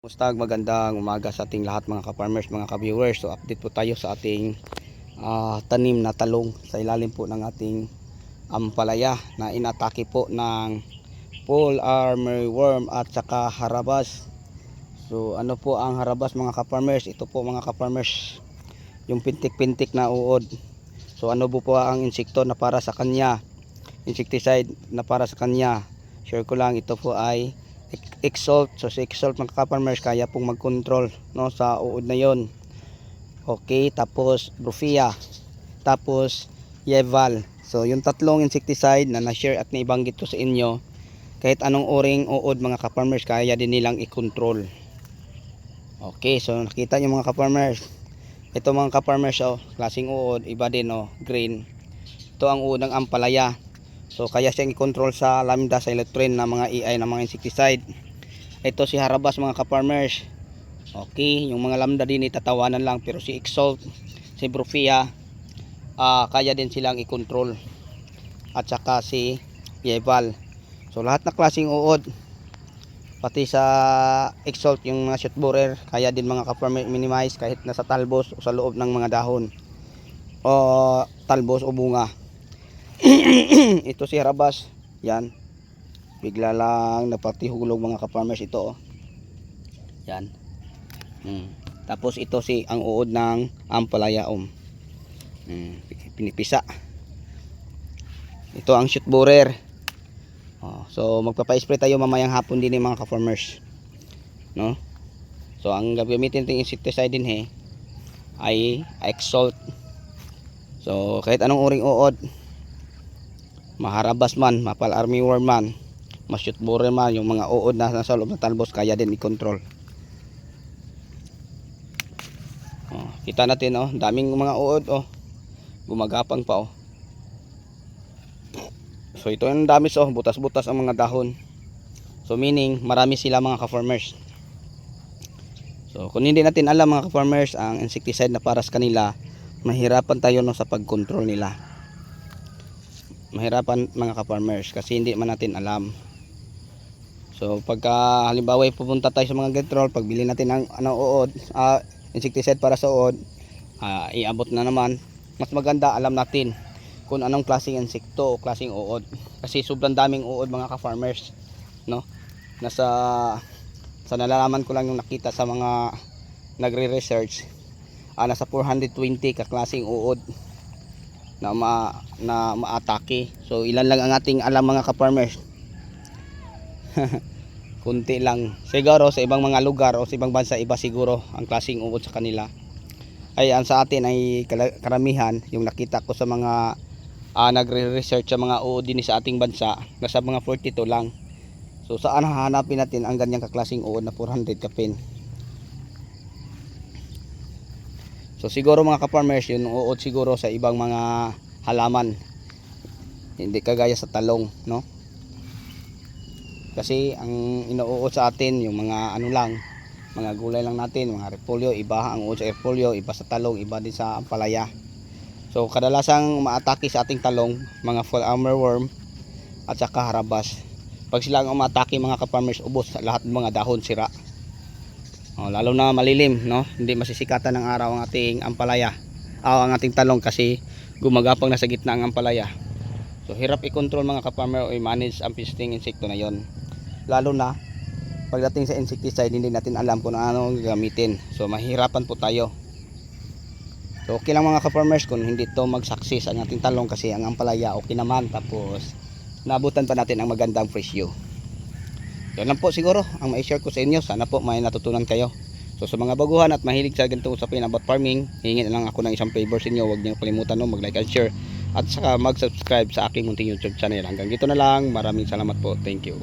Mustag magandang umaga sa ating lahat mga ka-farmers, mga ka-viewers. So update po tayo sa ating ah, tanim na talong sa ilalim po ng ating ampalaya na inatake po ng full armor worm at saka harabas. So ano po ang harabas mga ka-farmers? Ito po mga ka-farmers yung pintik-pintik na uod. So ano po po ang insekto na para sa kanya? Insecticide na para sa kanya. Share ko lang ito po ay Exalt. So si Exalt mga ka-farmers kaya pong mag-control no, sa uod na yon. Okay, tapos Brufia. Tapos Yeval. So yung tatlong insecticide na na-share at naibanggit ko sa inyo, kahit anong uring uod mga ka-farmers kaya din nilang i-control. Okay, so nakita nyo mga ka-farmers. Ito mga ka-farmers oh, klaseng uod, iba din oh, green. Ito ang uod ng ampalaya. So kaya siyang i-control sa lambda sa electrin na mga EI na mga insecticide. Ito si Harabas mga ka-farmers. Okay, yung mga lambda din itatawanan lang pero si Exalt, si Brufia, ah, kaya din silang i-control. At saka si Yeval. So lahat na klaseng uod pati sa Exalt yung mga shoot borer kaya din mga ka-farmer minimize kahit nasa talbos o sa loob ng mga dahon o talbos o bunga ito si Harabas yan bigla lang napatihulog mga ka-farmers ito oh. yan mm. tapos ito si ang uod ng ampalaya om mm. pinipisa ito ang shoot borer oh. so magpapa-spray tayo mamayang hapon din eh, mga ka-farmers no so ang gagamitin natin insecticide din he ay Exalt so kahit anong uring uod maharabas man, mapal army worm man, ma-shoot borer man, yung mga uod na nasa loob ng talbos kaya din i-control. Oh, kita natin oh, daming mga uod oh. Gumagapang pa oh. So ito yung dami oh, butas-butas ang mga dahon. So meaning marami sila mga ka-farmers. So kung hindi natin alam mga ka-farmers ang insecticide na para sa kanila, mahirapan tayo no sa pag-control nila mahirapan mga ka-farmers kasi hindi man natin alam. So pagka halimbawa pupunta tayo sa mga control, pagbili natin ng ano uod, ah, insecticide para sa uod, ah, iabot na naman. Mas maganda alam natin kung anong klaseng insekto o klaseng uod. Kasi sobrang daming uod mga ka-farmers, no? Nasa sa nalalaman ko lang yung nakita sa mga nagre-research, ah, nasa 420 ka klaseng uod na ma na maatake. So ilan lang ang ating alam mga ka-farmers. Kunti lang. Siguro sa ibang mga lugar o sa ibang bansa iba siguro ang klaseng uod sa kanila. Ay ang sa atin ay karamihan yung nakita ko sa mga ah, nagre-research sa mga uod din sa ating bansa nasa mga 42 lang. So saan hahanapin natin ang ganyang kaklaseng uod na 400 kapin? So siguro mga ka-farmers, yun uod siguro sa ibang mga halaman. Hindi kagaya sa talong, no? Kasi ang inuuod sa atin yung mga ano lang, mga gulay lang natin, mga repolyo, iba ang uod sa repolyo, iba sa talong, iba din sa palaya. So kadalasang umaatake sa ating talong, mga full armor worm at saka harabas. Pag sila ang umatake mga ka-farmers, ubos lahat ng mga dahon sira. Oh, lalo na malilim, no? Hindi masisikatan ng araw ang ating ampalaya. Ah, ang ating talong kasi gumagapang na sa gitna ang ampalaya. So hirap i-control mga ka-farmer o i-manage ang pesting insekto na 'yon. Lalo na pagdating sa insecticide hindi natin alam kung ano ang gagamitin. So mahirapan po tayo. So okay lang mga ka-farmers kung hindi to mag-success ang ating talong kasi ang ampalaya okay naman tapos nabutan pa natin ang magandang presyo. Yan lang po siguro ang mai-share ko sa inyo. Sana po may natutunan kayo. So sa mga baguhan at mahilig sa ganitong usapin about farming, hingin lang ako ng isang favor sa inyo. Huwag niyo kalimutan no, mag-like and share at saka mag-subscribe sa aking munting YouTube channel. Hanggang dito na lang. Maraming salamat po. Thank you.